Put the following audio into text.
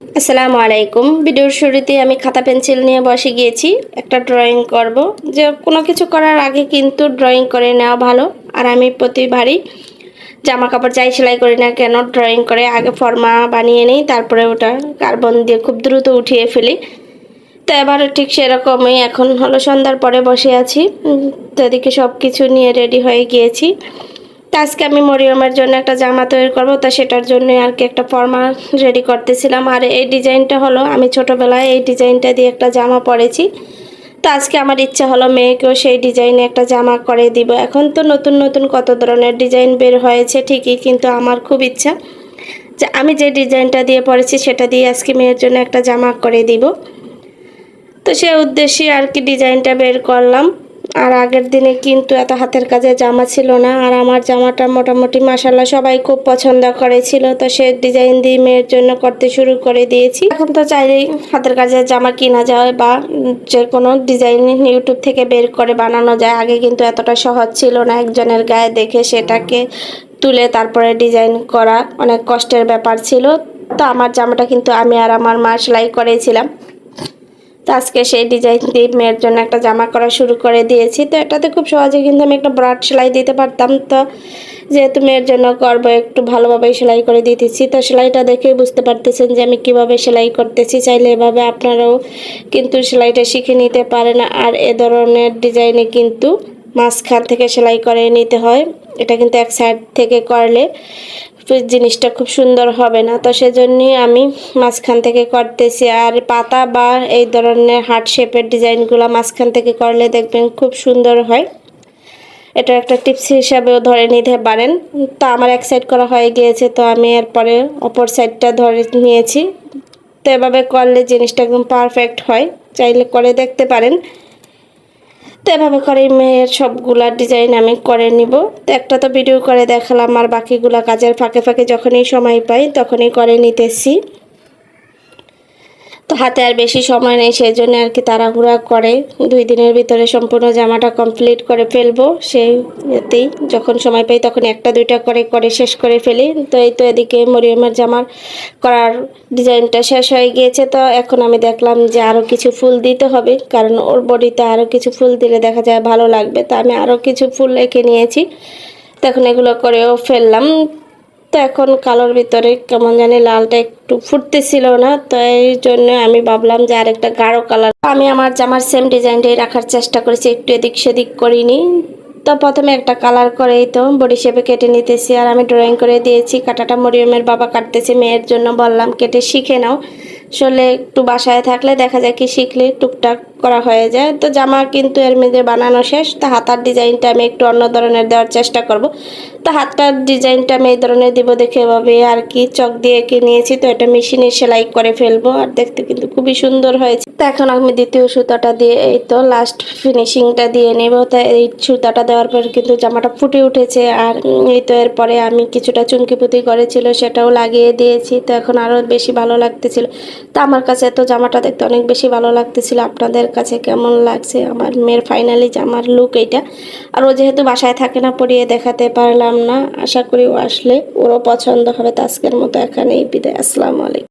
আসসালামু আলাইকুম। ভিডিওর শুরুতে আমি খাতা পেন্সিল নিয়ে বসে গিয়েছি। একটা ড্রয়িং করব। যে কোনো কিছু করার আগে কিন্তু ড্রয়িং করে নেওয়া ভালো। আর আমি প্রতিবারই জামা কাপড় যাই সেলাই করি না কেন ড্রয়িং করে আগে ফর্মা বানিয়ে নিই, তারপরে ওটা কার্বন দিয়ে খুব দ্রুত উঠিয়ে ফেলি। তো এবার ঠিক সেরকমই। এখন হলো সন্ধ্যার পরে বসে আছি। তো এদিকে সব কিছু নিয়ে রেডি হয়ে গিয়েছি। তো আজকে আমি মরিয়মের জন্য একটা জামা তৈরি করব, তো সেটার জন্য আর কি একটা ফর্মা রেডি করতেছিলাম। আর এই ডিজাইনটা হলো, আমি ছোটোবেলায় এই ডিজাইনটা দিয়ে একটা জামা পরেছি। তো আজকে আমার ইচ্ছা হলো মেয়েকেও সেই ডিজাইনে একটা জামা করে দিব। এখন তো নতুন নতুন কত ধরনের ডিজাইন বের হয়েছে ঠিকই, কিন্তু আমার খুব ইচ্ছা যে আমি যে ডিজাইনটা দিয়ে পরেছি সেটা দিয়ে আজকে মেয়ের জন্য একটা জামা করে দিব। তো সে উদ্দেশ্যে আর কি ডিজাইনটা বের করলাম। আর আগের দিনে কিন্তু এত হাতের কাজে জামা ছিল না, আর আমার জামাটা মোটামুটি মাসাল্লাহ সবাই খুব পছন্দ করেছিল। তো সে ডিজাইন দিয়ে মেয়ের জন্য করতে শুরু করে দিয়েছি। এখন তো চাইলেই হাতের কাজের জামা কিনা যায় বা যে কোনো ডিজাইন ইউটিউব থেকে বের করে বানানো যায়। আগে কিন্তু এতটা সহজ ছিল না একজনের গায়ে দেখে সেটাকে তুলে তারপরে ডিজাইন করা অনেক কষ্টের ব্যাপার ছিল। তো আমার জামাটা কিন্তু আমি আর আমার মা সেলাই করেছিলাম। তো আজকে সেই ডিজাইন দিয়ে মেয়ের জন্য একটা জামা করা শুরু করে দিয়েছি। তো এটাতে খুব সহজে কিন্তু আমি একটা ব্রাড সেলাই দিতে পারতাম। তো যেহেতু মেয়ের জন্য করব একটু ভালোভাবে সেলাই করে দিতেছি, তো সেলাইটা দেখেই বুঝতে পারতেছেন যে আমি কীভাবে সেলাই করতেছি। চাইলে এভাবে আপনারাও কিন্তু সেলাইটা শিখে নিতে পারেন। আর এ ধরনের ডিজাইনে কিন্তু মাঝখান থেকে সেলাই করে নিতে হয়। এটা কিন্তু এক সাইড থেকে করলে জিনিসটা খুব সুন্দর হবে না। তো সেজন্যই আমি মাঝখান থেকে করতেছি। আর পাতা বা এই ধরনের হার্ট শেপের ডিজাইনগুলো মাঝখান থেকে করলে দেখবেন খুব সুন্দর হয়। এটা একটা টিপস হিসাবেও ধরে নিতে পারেন। তো আমার এক সাইড করা হয়ে গিয়েছে, তো আমি এরপরে অপর সাইডটা ধরে নিয়েছি। তো এভাবে করলে জিনিসটা একদম পারফেক্ট হয়। চাইলে করে দেখতে পারেন। তো এভাবে করে মেয়ের সবগুলা ডিজাইন আমি করে নিব। তো একটা তো ভিডিও করে দেখালাম, আর বাকিগুলা কাজের ফাঁকে ফাঁকে যখনই সময় পাই তখনই করে নিতেছি। তো হাতে আর বেশি সময় নেই, সেই জন্য আর কি তাড়াহুড়া করে। দুই দিনের ভিতরে সম্পূর্ণ জামাটা কমপ্লিট করে ফেলব সেই এতেই যখন সময় পাই তখন একটা দুইটা করে করে শেষ করে ফেলি। তো এই তো এদিকে মরিয়মের জামার করার ডিজাইনটা শেষ হয়ে গিয়েছে। তো এখন আমি দেখলাম যে আরও কিছু ফুল দিতে হবে, কারণ ওর বডিতে আরও কিছু ফুল দিলে দেখা যায় ভালো লাগবে। তো আমি আরও কিছু ফুল রেখে নিয়েছি। তখন এগুলো করেও ফেললাম। তো এখন কালোর ভিতরে কেমন জানি লালটা একটু ফুটতেছিল না, তো এই জন্য আমি ভাবলাম যে আরেকটা গাঢ় কালার। আমি আমার জামার সেম ডিজাইনটাই রাখার চেষ্টা করেছি, একটু এদিক সেদিক করিনি। তো প্রথমে একটা কালার করেই তো বডি শেপে কেটে নিতেছি, আর আমি ড্রয়িং করে দিয়েছি, কাটাটা মরিয়মের বাবা কাটতেছে, মেয়ের জন্য বললাম কেটে শিখে নাও। আসলে একটু বাসায় থাকলে দেখা যায় কি শিখলে টুকটাক করা হয়ে যায়। তো জামা কিন্তু এর মধ্যে বানানো শেষ। তো হাতার ডিজাইনটা আমি একটু অন্য ধরনের দেওয়ার চেষ্টা করব। তো হাতটার ডিজাইনটা আমি এই ধরনের দিব দেখে এভাবে আর কি চক দিয়ে এঁকে নিয়েছি, তো এটা মেশিনে সেলাই করে ফেলব। আর দেখতে কিন্তু খুবই সুন্দর হয়েছে। তো এখন আমি দ্বিতীয় সুতাটা দিয়ে, এই তো লাস্ট ফিনিশিংটা দিয়ে নেব। তো এই সুতাটা দেওয়ার পর কিন্তু জামাটা ফুটে উঠেছে। আর এই তো এরপরে আমি কিছুটা চুমকি পুঁতি করেছিল, সেটাও লাগিয়ে দিয়েছি। তো এখন আরও বেশি ভালো লাগতেছিল। তো আমার কাছে তো জামাটা দেখতে অনেক বেশি ভালো লাগতেছিল। আপনাদের কাছে কেমন লাগছে? আমার মেয়ের ফাইনালি জামার লুক এইটা। আর ও যেহেতু বাসায় থাকে না, পড়িয়ে দেখাতে পারলাম না। আশা করি ও আসলে ওরও পছন্দ হবে। তো আজকের মতো এখানেই বিদায়। আসসালামু আলাইকুম।